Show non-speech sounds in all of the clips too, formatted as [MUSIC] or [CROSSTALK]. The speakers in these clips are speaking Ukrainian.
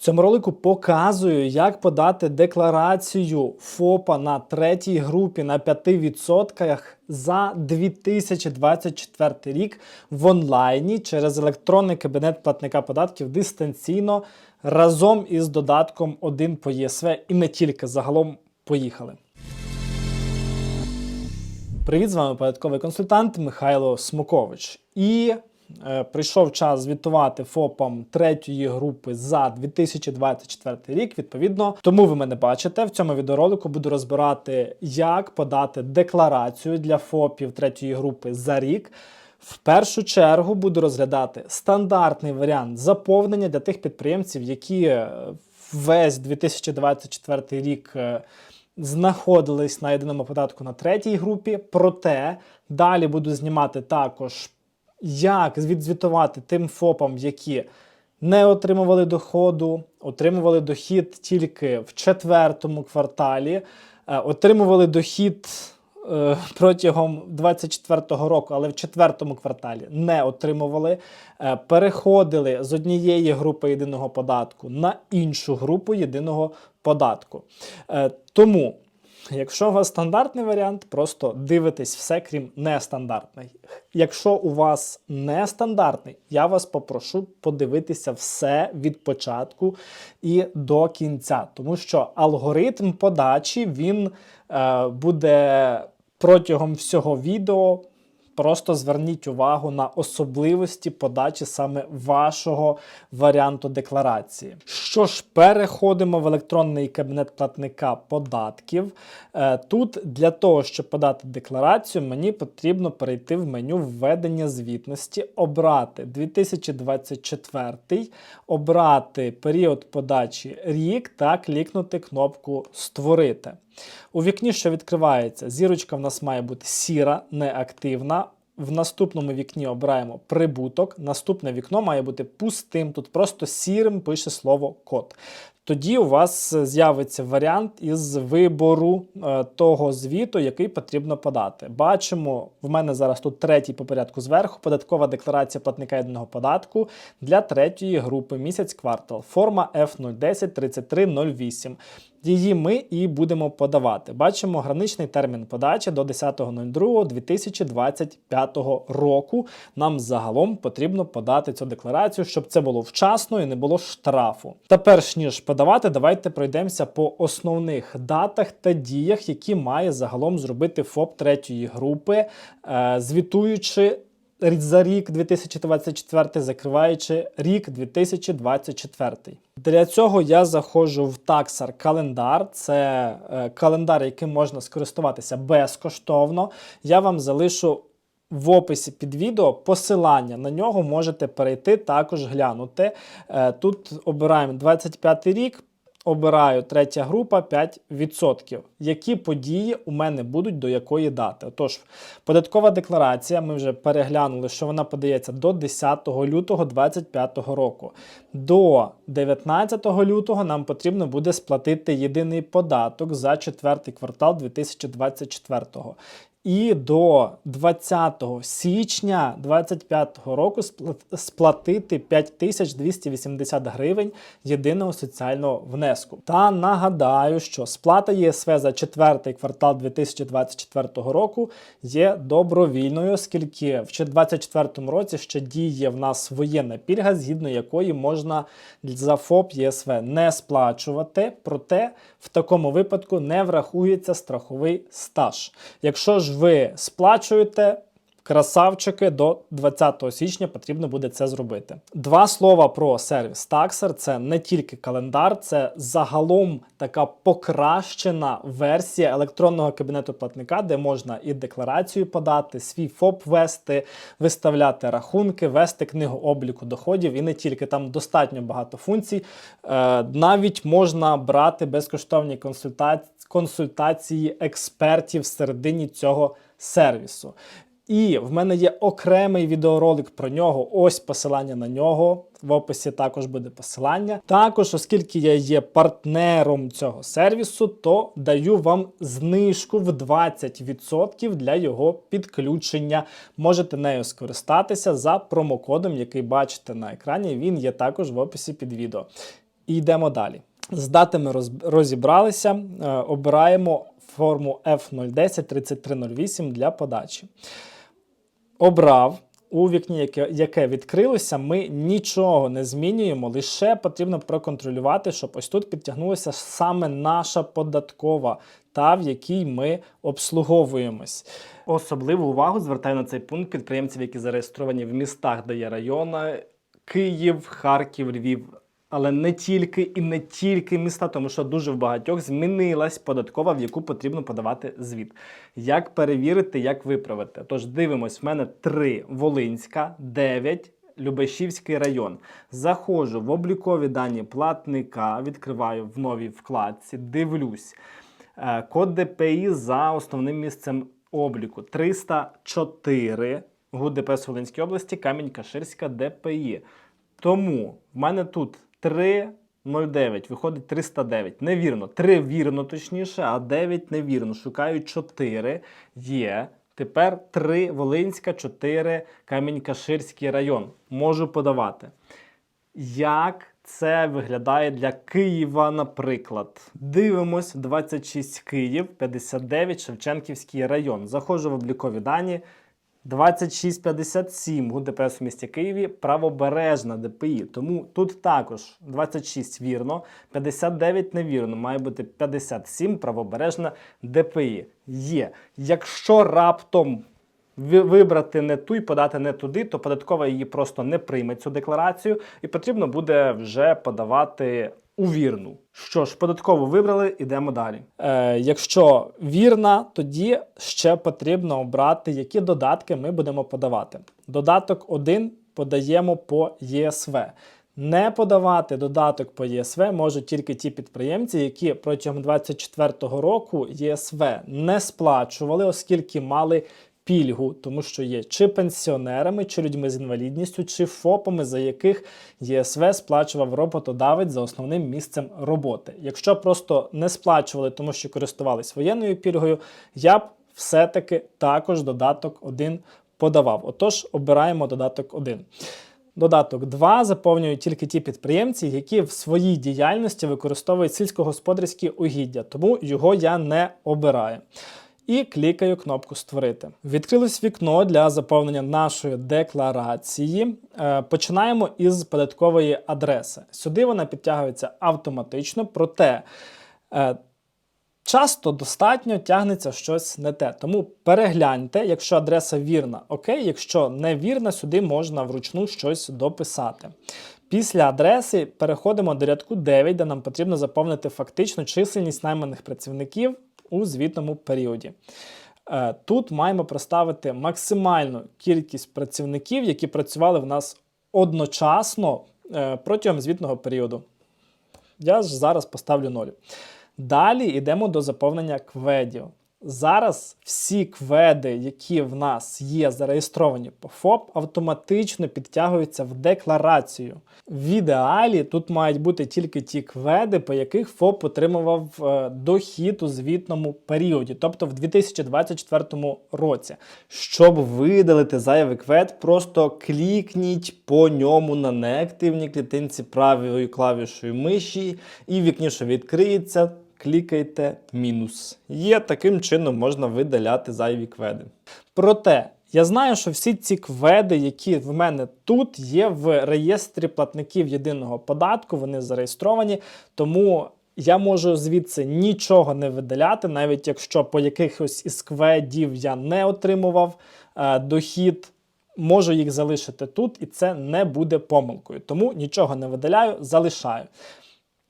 цьому ролику показую, як подати декларацію ФОПа на третій групі на 5% за 2024 рік в онлайні через електронний кабінет платника податків дистанційно разом із додатком 1 по ЄСВ і не тільки загалом поїхали. Привіт, з вами податковий консультант Михайло Смокович. І прийшов час звітувати ФОПам третьої групи за 2024 рік. Відповідно, тому ви мене бачите. В цьому відеоролику буду розбирати, як подати декларацію для ФОПів третьої групи за рік. В першу чергу буду розглядати стандартний варіант заповнення для тих підприємців, які е, весь 2024 рік. е, знаходились на єдиному податку на третій групі. Проте далі буду знімати також, як відзвітувати тим ФОПам, які не отримували доходу, отримували дохід тільки в четвертому кварталі, е, отримували дохід. е, Протягом 24-го року, але в четвертому кварталі не отримували, е, переходили з однієї групи єдиного податку на іншу групу єдиного податку. Тому Якщо у вас стандартний варіант, просто дивитесь все, крім нестандартний. Якщо у вас нестандартний, я вас попрошу подивитися все від початку і до кінця, тому що алгоритм подачі він е, буде протягом всього відео. Просто зверніть увагу на особливості подачі саме вашого варіанту декларації. Що ж, переходимо в електронний кабінет платника податків. Е, Тут для того, щоб подати декларацію, мені потрібно перейти в меню введення звітності, обрати 2024, обрати період подачі рік та клікнути кнопку Створити. У вікні, що відкривається, зірочка в нас має бути сіра, неактивна. В наступному вікні обираємо прибуток. Наступне вікно має бути пустим. Тут просто сірим пише слово код. Тоді у вас з'явиться варіант із вибору е, того звіту, який потрібно подати. Бачимо, в мене зараз тут третій по порядку зверху. Податкова декларація платника єдиного податку для третьої групи місяць квартал. Форма F010 3308. Її ми і будемо подавати. Бачимо граничний термін подачі до 10.02.2025 року. Нам загалом потрібно подати цю декларацію, щоб це було вчасно і не було штрафу. Та перш ніж подавати, давайте пройдемося по основних датах та діях, які має загалом зробити ФОП третьої групи, е, звітуючи за рік 2024, закриваючи рік 2024. Для цього я заходжу в Taxar календар. Це е, календар, яким можна скористуватися безкоштовно. Я вам залишу в описі під відео посилання на нього можете перейти, також глянути. Е, Тут обираємо 25 рік. Обираю третя група 5%. Які події у мене будуть до якої дати? Отож, податкова декларація. Ми вже переглянули, що вона подається до 10 лютого 2025 року. До 19 лютого нам потрібно буде сплатити єдиний податок за четвертий квартал 2024 і до 20 січня 2025 року спла- сплатити 5280 гривень єдиного соціального внеску. Та нагадаю, що сплата ЄСВ за четвертий квартал 2024 року є добровільною, оскільки в 2024 році ще діє в нас воєнна пільга, згідно якої можна за ФОП ЄСВ не сплачувати, проте в такому випадку не врахується страховий стаж. Якщо ж ви сплачуєте, красавчики, до 20 січня потрібно буде це зробити. Два слова про сервіс Taxer. Це не тільки календар, це загалом така покращена версія електронного кабінету платника, де можна і декларацію подати, свій ФОП вести, виставляти рахунки, вести книгу обліку доходів і не тільки там достатньо багато функцій. Е, навіть можна брати безкоштовні консультації, експертів всередині цього сервісу. І в мене є окремий відеоролик про нього. Ось посилання на нього. В описі також буде посилання. Також, оскільки я є партнером цього сервісу, то даю вам знижку в 20% для його підключення. Можете нею скористатися за промокодом, який бачите на екрані. Він є також в описі під відео. І йдемо далі. З датами розібралися, е, обираємо форму F010 3308 для подачі. Обрав. У вікні, яке, яке відкрилося, ми нічого не змінюємо, лише потрібно проконтролювати, щоб ось тут підтягнулася саме наша податкова, та в якій ми обслуговуємось. Особливу увагу звертаю на цей пункт підприємців, які зареєстровані в містах, де є райони Київ, Харків, Львів. Але не тільки і не тільки міста, тому що дуже в багатьох змінилась податкова, в яку потрібно подавати звіт. Як перевірити, як виправити? Тож дивимось, в мене 3 Волинська, 9 Любешівський район. Заходжу в облікові дані платника, відкриваю в новій вкладці, дивлюсь. Е, Код ДПІ за основним місцем обліку 304 ГУ ДПС Волинській області, Камінь-Каширська ДПІ. Тому в мене тут 309, виходить 309. Невірно. 3 вірно, точніше, а 9 невірно. Шукаю 4. Є. Тепер 3 Волинська, 4 Камінь-Каширський район. Можу подавати. Як це виглядає для Києва, наприклад? Дивимось 26 Київ, 59 Шевченківський район. Заходжу в облікові дані. 2657 ГУДПС у місті Києві, правобережна ДПІ. Тому тут також 26 вірно, 59 невірно, має бути 57 правобережна ДПІ. Є. Якщо раптом вибрати не ту і подати не туди, то податкова її просто не прийме цю декларацію, і потрібно буде вже подавати у вірну. Що ж, податково вибрали, ідемо далі. Е, якщо вірна, тоді ще потрібно обрати, які додатки ми будемо подавати. Додаток 1 подаємо по ЄСВ. Не подавати додаток по ЄСВ можуть тільки ті підприємці, які протягом 2024 року ЄСВ не сплачували, оскільки мали пільгу, тому що є чи пенсіонерами, чи людьми з інвалідністю, чи ФОПами, за яких ЄСВ сплачував роботодавець за основним місцем роботи. Якщо просто не сплачували, тому що користувались воєнною пільгою, я б все-таки також додаток 1 подавав. Отож, обираємо додаток 1. Додаток 2 заповнюють тільки ті підприємці, які в своїй діяльності використовують сільськогосподарські угіддя, тому його я не обираю. І клікаю кнопку Створити. Відкрилось вікно для заповнення нашої декларації. Е, Починаємо із податкової адреси. Сюди вона підтягується автоматично, проте е, часто достатньо тягнеться щось не те. Тому перегляньте, якщо адреса вірна, окей, якщо не вірна, сюди можна вручну щось дописати. Після адреси переходимо до рядку 9, де нам потрібно заповнити фактичну чисельність найманих працівників у звітному періоді. Е, Тут маємо проставити максимальну кількість працівників, які працювали в нас одночасно е, протягом звітного періоду. Я ж зараз поставлю 0. Далі йдемо до заповнення кведів. Зараз всі кведи, які в нас є зареєстровані по ФОП, автоматично підтягуються в декларацію. В ідеалі тут мають бути тільки ті кведи, по яких ФОП отримував е, дохід у звітному періоді, тобто в 2024 році. Щоб видалити зайвий квед, просто клікніть по ньому на неактивній клітинці правою клавішою миші, і вікні, що відкриється, клікайте мінус. Є таким чином можна видаляти зайві кведи. Проте. Я знаю, що всі ці кведи, які в мене тут, є в реєстрі платників єдиного податку, вони зареєстровані, тому я можу звідси нічого не видаляти, навіть якщо по якихось із кведів я не отримував е, дохід, можу їх залишити тут, і це не буде помилкою. Тому нічого не видаляю, залишаю.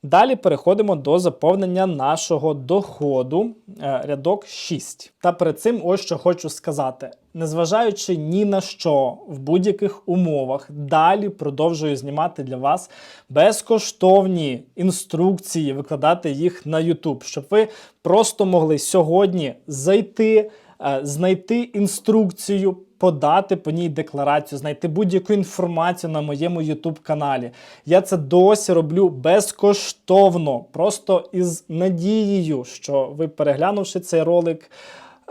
Далі переходимо до заповнення нашого доходу, е, рядок 6. Та перед цим ось що хочу сказати. Незважаючи ні на що в будь-яких умовах, далі продовжую знімати для вас безкоштовні інструкції, викладати їх на YouTube, щоб ви просто могли сьогодні зайти, е, знайти інструкцію, подати по ній декларацію, знайти будь-яку інформацію на моєму YouTube каналі. Я це досі роблю безкоштовно, просто із надією, що ви, переглянувши цей ролик,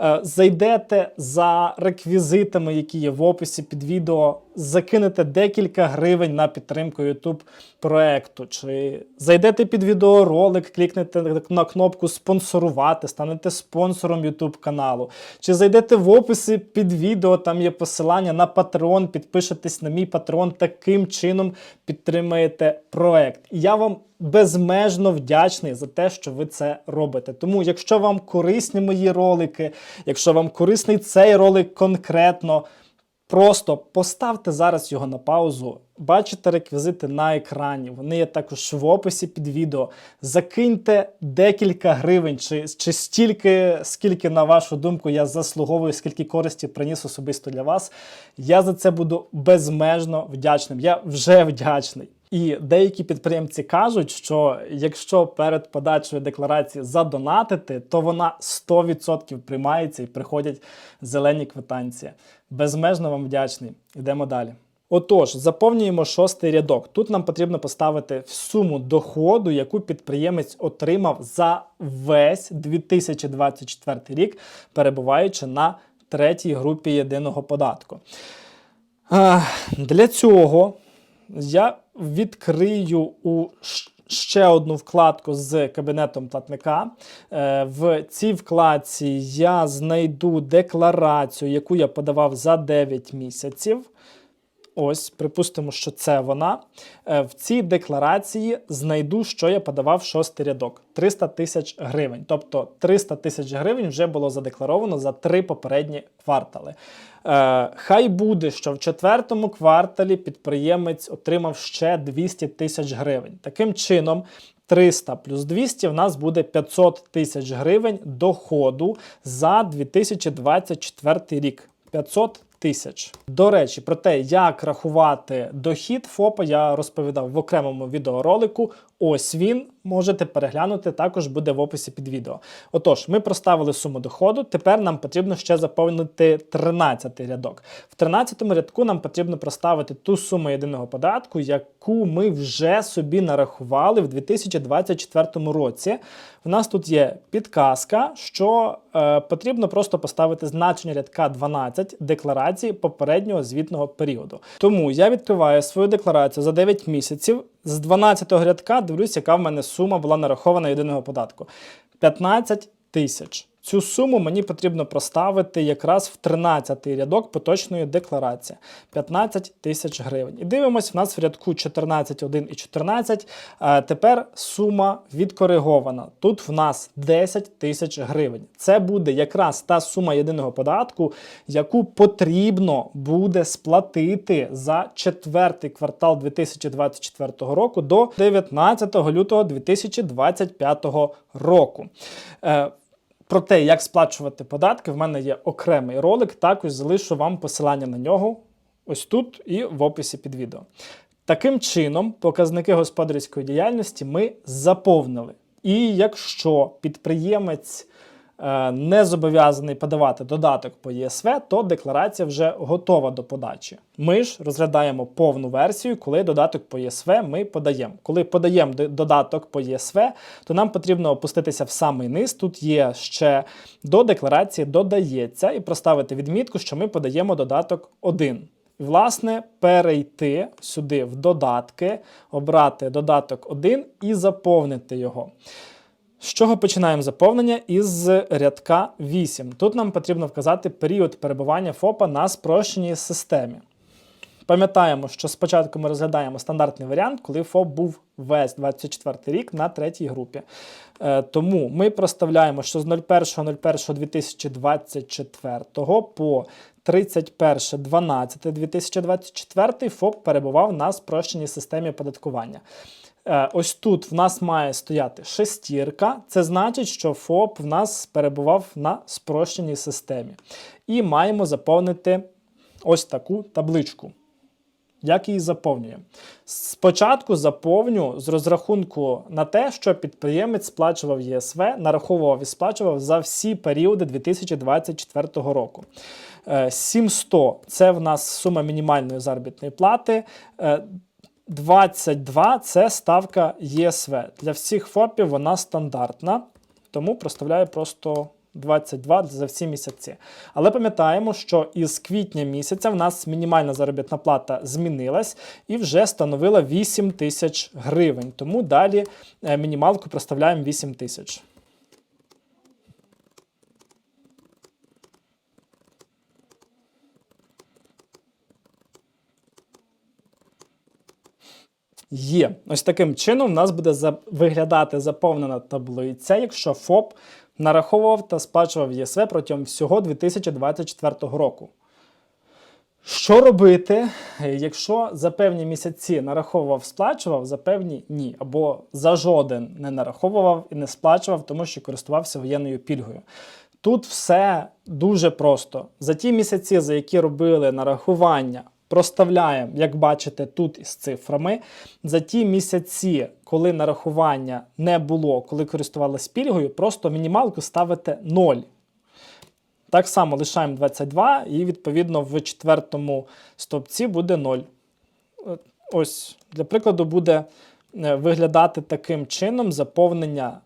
е, зайдете за реквізитами, які є в описі під відео. Закинете декілька гривень на підтримку YouTube проекту, чи зайдете під відеоролик, клікнете на кнопку спонсорувати, станете спонсором YouTube каналу, чи зайдете в описи під відео, там є посилання на Patreon, підпишетесь на мій Patreon, таким чином підтримаєте проект. Я вам безмежно вдячний за те, що ви це робите. Тому, якщо вам корисні мої ролики, якщо вам корисний цей ролик конкретно, просто поставте зараз його на паузу. Бачите реквізити на екрані, вони є також в описі під відео. Закиньте декілька гривень, чи, чи стільки, скільки, на вашу думку, я заслуговую, скільки користі приніс особисто для вас. Я за це буду безмежно вдячним. Я вже вдячний. І деякі підприємці кажуть, що якщо перед подачею декларації задонатити, то вона 100% приймається і приходять зелені квитанції. Безмежно вам вдячний. Йдемо далі. Отож, заповнюємо шостий рядок. Тут нам потрібно поставити суму доходу, яку підприємець отримав за весь 2024 рік, перебуваючи на третій групі єдиного податку. Е, Для цього я відкрию у ще одну вкладку з кабінетом платника. Е, В цій вкладці я знайду декларацію, яку я подавав за 9 місяців. Ось, припустимо, що це вона. Е, В цій декларації знайду, що я подавав шостий рядок 300 тисяч гривень. Тобто 300 тисяч гривень вже було задекларовано за три попередні квартали. Е, Хай буде, що в четвертому кварталі підприємець отримав ще 200 тисяч гривень. Таким чином, 300 плюс 200 в нас буде 500 тисяч гривень доходу за 2024 рік. 500 тисяч. До речі, про те, як рахувати дохід ФОПа, я розповідав в окремому відеоролику. Ось він можете переглянути, також буде в описі під відео. Отож, ми проставили суму доходу. Тепер нам потрібно ще заповнити 13 рядок. В 13 рядку нам потрібно проставити ту суму єдиного податку, яку ми вже собі нарахували в 2024 році. У нас тут є підказка, що е, потрібно просто поставити значення рядка 12 декларації попереднього звітного періоду. Тому я відкриваю свою декларацію за 9 місяців. З 12 рядка дивлюсь, яка в мене сума була нарахована єдиного податку. 15 тисяч. Цю суму мені потрібно проставити якраз в 13 рядок поточної декларації 15 тисяч гривень. І дивимось, в нас в рядку 14.1 і 14. е, Тепер сума відкоригована. Тут в нас 10 тисяч гривень. Це буде якраз та сума єдиного податку, яку потрібно буде сплатити за четвертий квартал 2024 року до 19 лютого 2025 року. Про те, як сплачувати податки, в мене є окремий ролик. Також залишу вам посилання на нього ось тут і в описі під відео. Таким чином, показники господарської діяльності ми заповнили. І якщо підприємець не зобов'язаний подавати додаток по ЄСВ, то декларація вже готова до подачі. Ми ж розглядаємо повну версію, коли додаток по ЄСВ ми подаємо. Коли подаємо додаток по ЄСВ, то нам потрібно опуститися в самий низ. Тут є ще до декларації додається і проставити відмітку, що ми подаємо додаток 1. І, власне, перейти сюди в додатки, обрати додаток 1 і заповнити його. З чого починаємо заповнення? Із рядка 8. Тут нам потрібно вказати період перебування ФОПа на спрощеній системі. Пам'ятаємо, що спочатку ми розглядаємо стандартний варіант, коли ФОП був весь 24 рік на третій групі. Е, тому ми проставляємо, що з 01.01.2024 по 31.12.2024 ФОП перебував на спрощеній системі оподаткування. Е, Ось тут в нас має стояти шестірка. Це значить, що ФОП в нас перебував на спрощеній системі. І маємо заповнити ось таку табличку. Як її заповнюємо? Спочатку заповню з розрахунку на те, що підприємець сплачував ЄСВ, нараховував і сплачував за всі періоди 2024 року. Е, 700 – це в нас сума мінімальної заробітної плати. Е, 22 це ставка ЄСВ. Для всіх ФОПів вона стандартна, тому проставляю просто 22 за всі місяці. Але пам'ятаємо, що із квітня місяця в нас мінімальна заробітна плата змінилась і вже становила 8 тисяч гривень. Тому далі е, мінімалку проставляємо 8 тисяч. Є. Ось таким чином в нас буде виглядати заповнена таблиця, якщо ФОП нараховував та сплачував ЄСВ протягом всього 2024 року. Що робити, якщо за певні місяці нараховував, сплачував, за певні ні, або за жоден не нараховував і не сплачував, тому що користувався воєнною пільгою. Тут все дуже просто. За ті місяці, за які робили нарахування, проставляємо, як бачите, тут із цифрами. За ті місяці, коли нарахування не було, коли користувалися пільгою, просто мінімалку ставите 0. Так само лишаємо 22 і відповідно в четвертому стовпці буде 0. Ось, для прикладу, буде е, виглядати таким чином заповнення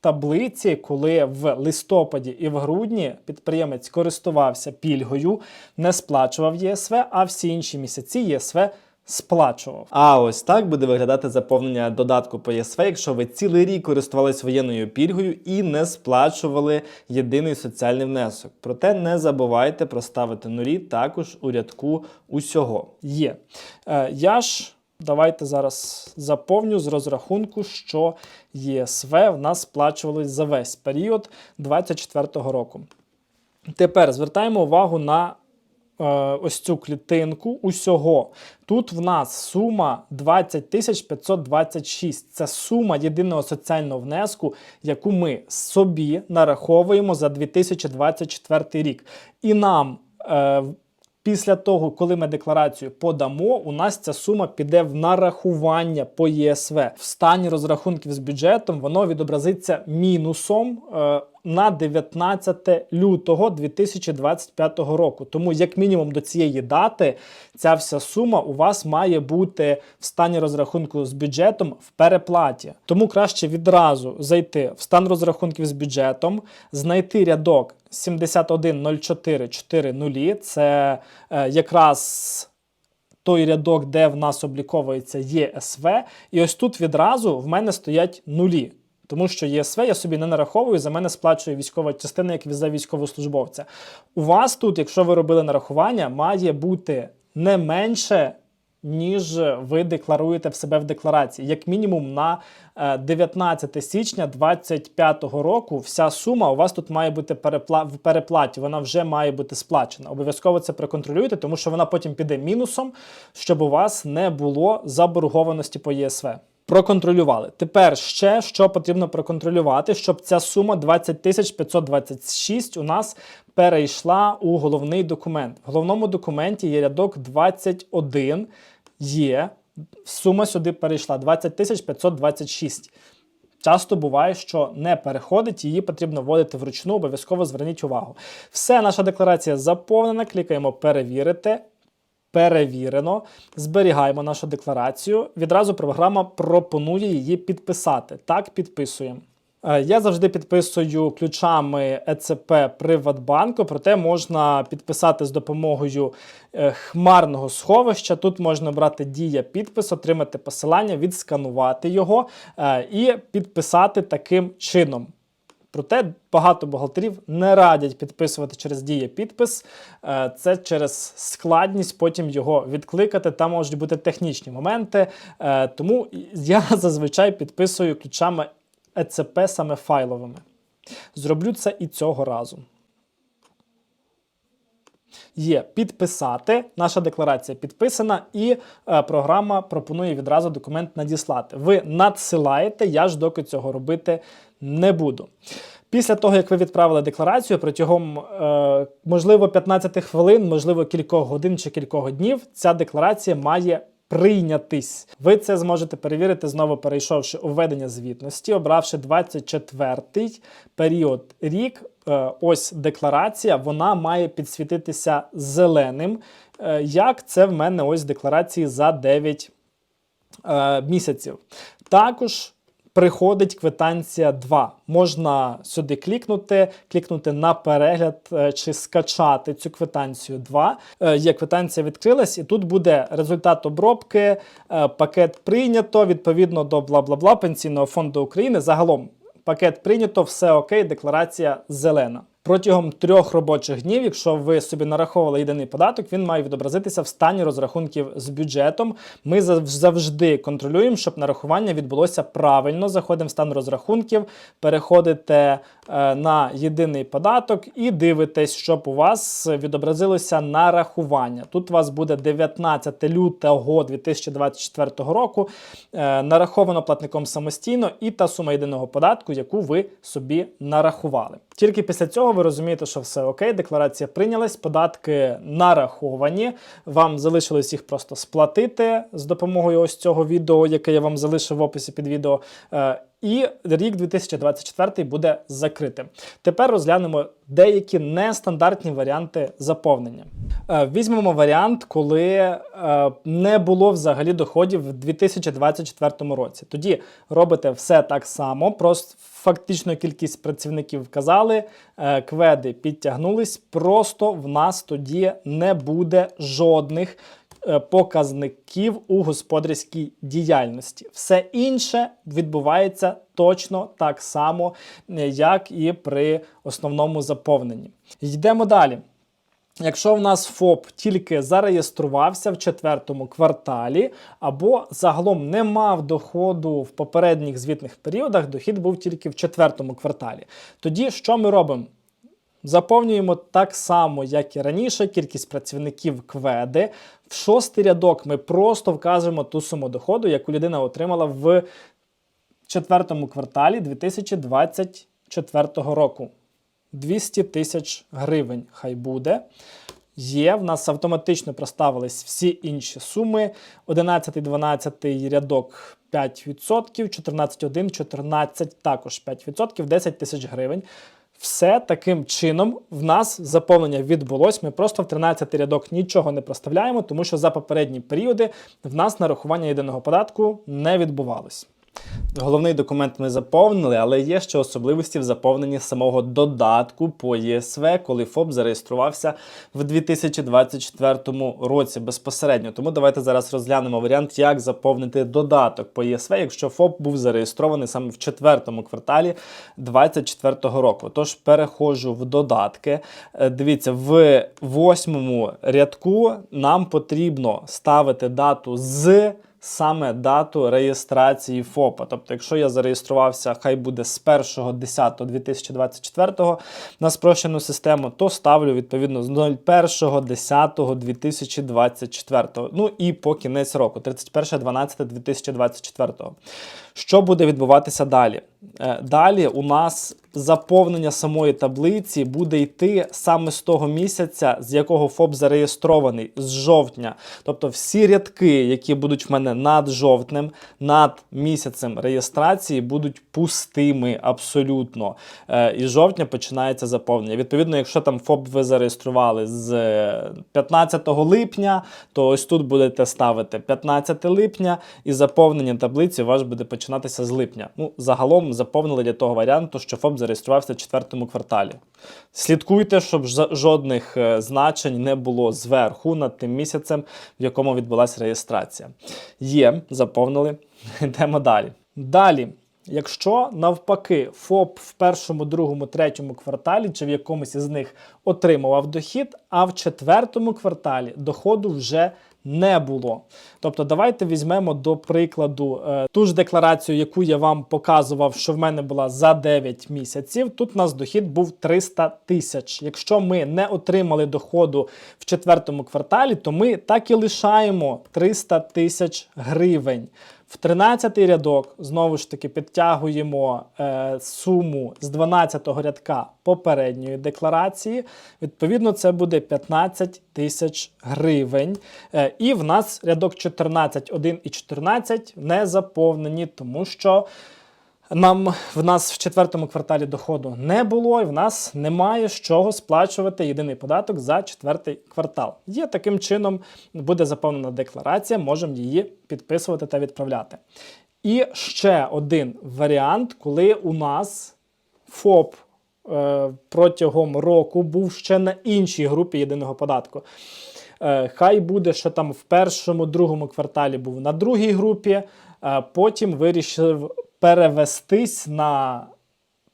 таблиці, коли в листопаді і в грудні підприємець користувався пільгою, не сплачував ЄСВ, а всі інші місяці ЄСВ сплачував. А ось так буде виглядати заповнення додатку по ЄСВ, якщо ви цілий рік користувалися воєнною пільгою і не сплачували єдиний соціальний внесок. Проте не забувайте проставити нулі також у рядку усього. Є. Е, я ж давайте зараз заповню з розрахунку, що ЄСВ в нас сплачувалось за весь період 2024 року. Тепер звертаємо увагу на е, ось цю клітинку усього. Тут в нас сума 20 526. Це сума єдиного соціального внеску, яку ми собі нараховуємо за 2024 рік. І нам. Е, Після того, коли ми декларацію подамо, у нас ця сума піде в нарахування по ЄСВ. В стані розрахунків з бюджетом воно відобразиться мінусом е, на 19 лютого 2025 року. Тому, як мінімум, до цієї дати ця вся сума у вас має бути в стані розрахунку з бюджетом в переплаті. Тому краще відразу зайти в стан розрахунків з бюджетом, знайти рядок 710440, це е, якраз той рядок, де в нас обліковується ЄСВ, і ось тут відразу в мене стоять нулі. Тому що ЄСВ я собі не нараховую, за мене сплачує військова частина, як візе військовослужбовця. У вас тут, якщо ви робили нарахування, має бути не менше, ніж ви декларуєте в себе в декларації. Як мінімум на е, 19 січня 2025 року вся сума у вас тут має бути перепла- в переплаті, вона вже має бути сплачена. Обов'язково це проконтролюйте, тому що вона потім піде мінусом, щоб у вас не було заборгованості по ЄСВ. Проконтролювали. Тепер ще що потрібно проконтролювати, щоб ця сума 20 526 у нас перейшла у головний документ. В головному документі є рядок 21, є. Сума сюди перейшла 20 526. Часто буває, що не переходить, її потрібно вводити вручну, обов'язково зверніть увагу. Все, наша декларація заповнена, клікаємо перевірити. Перевірено, зберігаємо нашу декларацію. Відразу програма пропонує її підписати. Так, підписуємо. Е, Я завжди підписую ключами ЕЦП Приватбанку, проте можна підписати з допомогою е, хмарного сховища. Тут можна брати дія підпис, отримати посилання, відсканувати його е, і підписати таким чином. Проте багато бухгалтерів не радять підписувати через діє підпис. Е, Це через складність потім його відкликати. Там можуть бути технічні моменти. Е, Тому я [LAUGHS] зазвичай підписую ключами ЕЦП саме файловими. Зроблю це і цього разу. Є підписати. Наша декларація підписана, і е, програма пропонує відразу документ надіслати. Ви надсилаєте, я ж доки цього робити не буду. Після того, як ви відправили декларацію, протягом, е, можливо, 15 хвилин, можливо, кількох годин чи кількох днів, ця декларація має прийнятись. Ви це зможете перевірити, знову перейшовши у введення звітності, обравши 24-й період рік. Е, ось декларація, вона має підсвітитися зеленим. Е, Як це в мене ось декларації за 9 е, місяців. Також приходить квитанція 2. Можна сюди клікнути, клікнути на перегляд е, чи скачати цю квитанцію 2. Е, Є квитанція відкрилась, і тут буде результат обробки, е, пакет прийнято відповідно до бла бла бла Пенсійного фонду України. Загалом пакет прийнято, все окей, декларація зелена. Протягом трьох робочих днів, якщо ви собі нараховували єдиний податок, він має відобразитися в стані розрахунків з бюджетом. Ми завжди контролюємо, щоб нарахування відбулося правильно. Заходимо в стан розрахунків, переходите е, на єдиний податок і дивитесь, щоб у вас відобразилося нарахування. Тут у вас буде 19 лютого 2024 року. е, нараховано платником самостійно і та сума єдиного податку, яку ви собі нарахували. Тільки після цього ви розумієте, що все окей, декларація прийнялась, податки нараховані. Вам залишилось їх просто сплатити з допомогою ось цього відео, яке я вам залишив в описі під відео. І рік 2024 буде закритим. Тепер розглянемо деякі нестандартні варіанти заповнення. Е, Візьмемо варіант, коли е, не було взагалі доходів в 2024 році. Тоді робите все так само, просто фактично кількість працівників вказали, е, кведи підтягнулись. Просто в нас тоді не буде жодних показників у господарській діяльності. Все інше відбувається точно так само, е, як і при основному заповненні. Йдемо далі. Якщо в нас ФОП тільки зареєструвався в четвертому кварталі, або загалом не мав доходу в попередніх звітних періодах, дохід був тільки в четвертому кварталі. Тоді що ми робимо? Заповнюємо так само, як і раніше, кількість працівників кведи. В шостий рядок ми просто вказуємо ту суму доходу, яку людина отримала в четвертому кварталі 2024 року. 200 тисяч гривень хай буде. Є, в нас автоматично проставились всі інші суми. 11-12 рядок 5%, 14-1, 14 також 5%, 10 тисяч гривень. Все таким чином в нас заповнення відбулось. Ми просто в 13 рядок нічого не проставляємо, тому що за попередні періоди в нас нарахування єдиного податку не відбувалось. Головний документ ми заповнили, але є ще особливості в заповненні самого додатку по ЄСВ, коли ФОП зареєструвався в 2024 році безпосередньо. Тому давайте зараз розглянемо варіант, як заповнити додаток по ЄСВ, якщо ФОП був зареєстрований саме в четвертому кварталі 2024 року. Тож переходжу в додатки. Е, Дивіться, в восьмому рядку нам потрібно ставити дату з саме дату реєстрації ФОПа. Тобто, якщо я зареєструвався, хай буде з 1.10.2024 на спрощену систему, то ставлю відповідно з 01.10.2024. Ну і по кінець року, 31.12.2024. Що буде відбуватися далі? Е, Далі у нас заповнення самої таблиці буде йти саме з того місяця, з якого ФОП зареєстрований, з жовтня. Тобто всі рядки, які будуть в мене над жовтнем, над місяцем реєстрації, будуть пустими абсолютно. Е, І з жовтня починається заповнення. Відповідно, якщо там ФОП ви зареєстрували з е, 15 липня, то ось тут будете ставити 15 липня, і заповнення таблиці у вас буде починатися з липня. Ну, загалом заповнили для того варіанту, що ФОП зареєструвався в четвертому кварталі. Слідкуйте, щоб жодних е, значень не було зверху над тим місяцем, в якому відбулася реєстрація. Є, заповнили. [LAUGHS] Йдемо далі. Далі. Якщо навпаки ФОП в першому, другому, третьому кварталі чи в якомусь із них отримував дохід, а в четвертому кварталі доходу вже не було. Тобто, давайте візьмемо до прикладу е, ту ж декларацію, яку я вам показував, що в мене була за 9 місяців. Тут у нас дохід був 300 тисяч. Якщо ми не отримали доходу в четвертому кварталі, то ми так і лишаємо 300 тисяч гривень. В 13 рядок знову ж таки підтягуємо е, суму з 12 рядка попередньої декларації. Відповідно, це буде 15 тисяч гривень. Е, і в нас рядок 14, 1 і 14 не заповнені, тому що. Нам в нас в четвертому кварталі доходу не було, і в нас немає з чого сплачувати єдиний податок за четвертий квартал. Є таким чином буде заповнена декларація, можемо її підписувати та відправляти. І ще один варіант, коли у нас ФОП е, протягом року був ще на іншій групі єдиного податку. Е, Хай буде, що там в першому, другому кварталі був на другій групі, е, потім вирішив перевестись на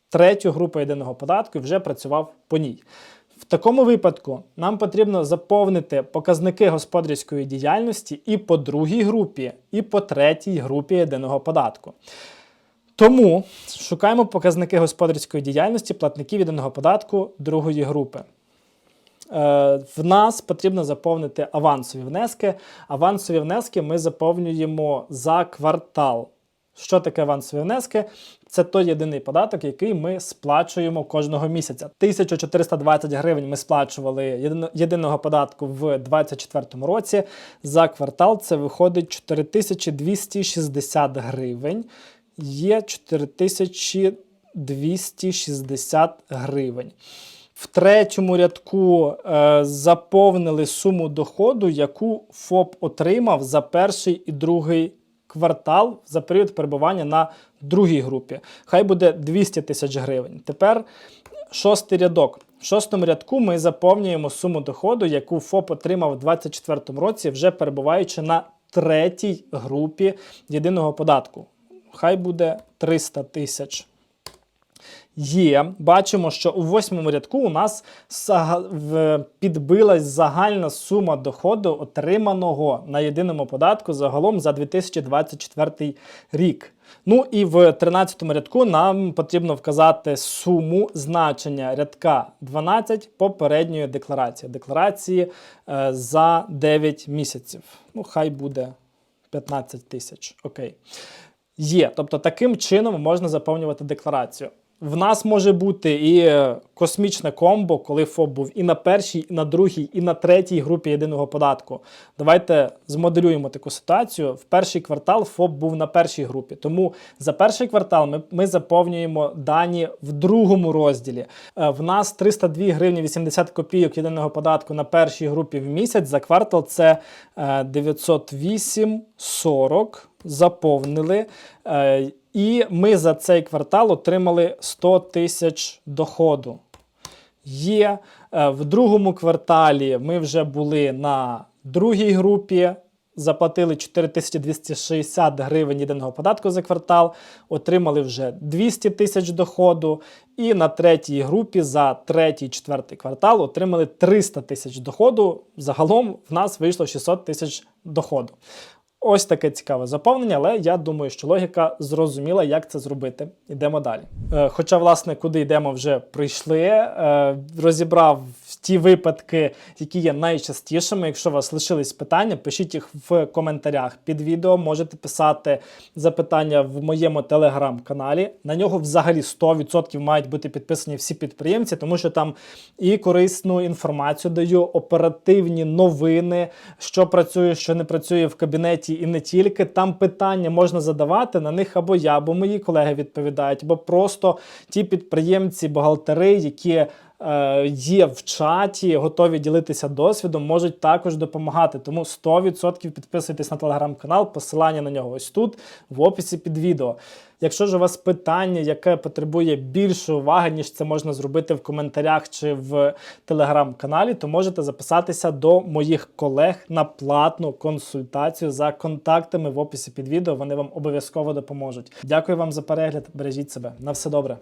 третю групу єдиного податку і вже працював по ній. В такому випадку нам потрібно заповнити показники господарської діяльності і по другій групі, і по третій групі єдиного податку. Тому шукаємо показники господарської діяльності платників єдиного податку другої групи. Е, В нас потрібно заповнити авансові внески. Авансові внески ми заповнюємо за квартал. Що таке авансові внески? Це той єдиний податок, який ми сплачуємо кожного місяця. 1420 гривень ми сплачували єдиного податку в 2024 році. За квартал це виходить 4260 гривень. Є 4260 гривень. В третьому рядку е, заповнили суму доходу, яку ФОП отримав за перший і другий квартал за період перебування на другій групі. Хай буде 200 тисяч гривень. Тепер шостий рядок. В шостому рядку ми заповнюємо суму доходу, яку ФОП отримав у 2024 році, вже перебуваючи на третій групі єдиного податку. Хай буде 300 тисяч є. Бачимо, що у восьмому рядку у нас підбилась загальна сума доходу, отриманого на єдиному податку загалом за 2024 рік. Ну і в 13 рядку нам потрібно вказати суму значення рядка 12 попередньої декларації. Декларації е, за 9 місяців. Ну, хай буде 15 тисяч. Окей. Є. Тобто таким чином можна заповнювати декларацію. В нас може бути і е, космічне комбо, коли ФОП був і на першій, і на другій, і на третій групі єдиного податку. Давайте змоделюємо таку ситуацію. В перший квартал ФОП був на першій групі. Тому за перший квартал ми, ми заповнюємо дані в другому розділі. Е, В нас 302 гривні 80 копійок єдиного податку на першій групі в місяць. За квартал це е, 908,40 заповнили. І ми за цей квартал отримали 100 тисяч доходу. Є е, в другому кварталі ми вже були на другій групі, заплатили 4260 гривень єдиного податку за квартал, отримали вже 200 тисяч доходу. І на третій групі за третій, четвертий квартал отримали 300 тисяч доходу. Загалом в нас вийшло 600 тисяч доходу. Ось таке цікаве заповнення, але я думаю, що логіка зрозуміла, як це зробити. Йдемо далі. Е, хоча, власне, куди йдемо, вже прийшли. Е, розібрав ті випадки, які є найчастішими. Якщо у вас лишились питання, пишіть їх в коментарях під відео. Можете писати запитання в моєму телеграм-каналі. На нього взагалі 100% мають бути підписані всі підприємці, тому що там і корисну інформацію даю, оперативні новини, що працює, що не працює в кабінеті, і не тільки. Там питання можна задавати на них або я, або мої колеги відповідають, або просто ті підприємці, бухгалтери, які. Е, Є в чаті, готові ділитися досвідом, можуть також допомагати. Тому 100% підписуйтесь на телеграм-канал, посилання на нього ось тут, в описі під відео. Якщо ж у вас питання, яке потребує більшої уваги, ніж це можна зробити в коментарях чи в телеграм-каналі, то можете записатися до моїх колег на платну консультацію за контактами в описі під відео. Вони вам обов'язково допоможуть. Дякую вам за перегляд. Бережіть себе. На все добре.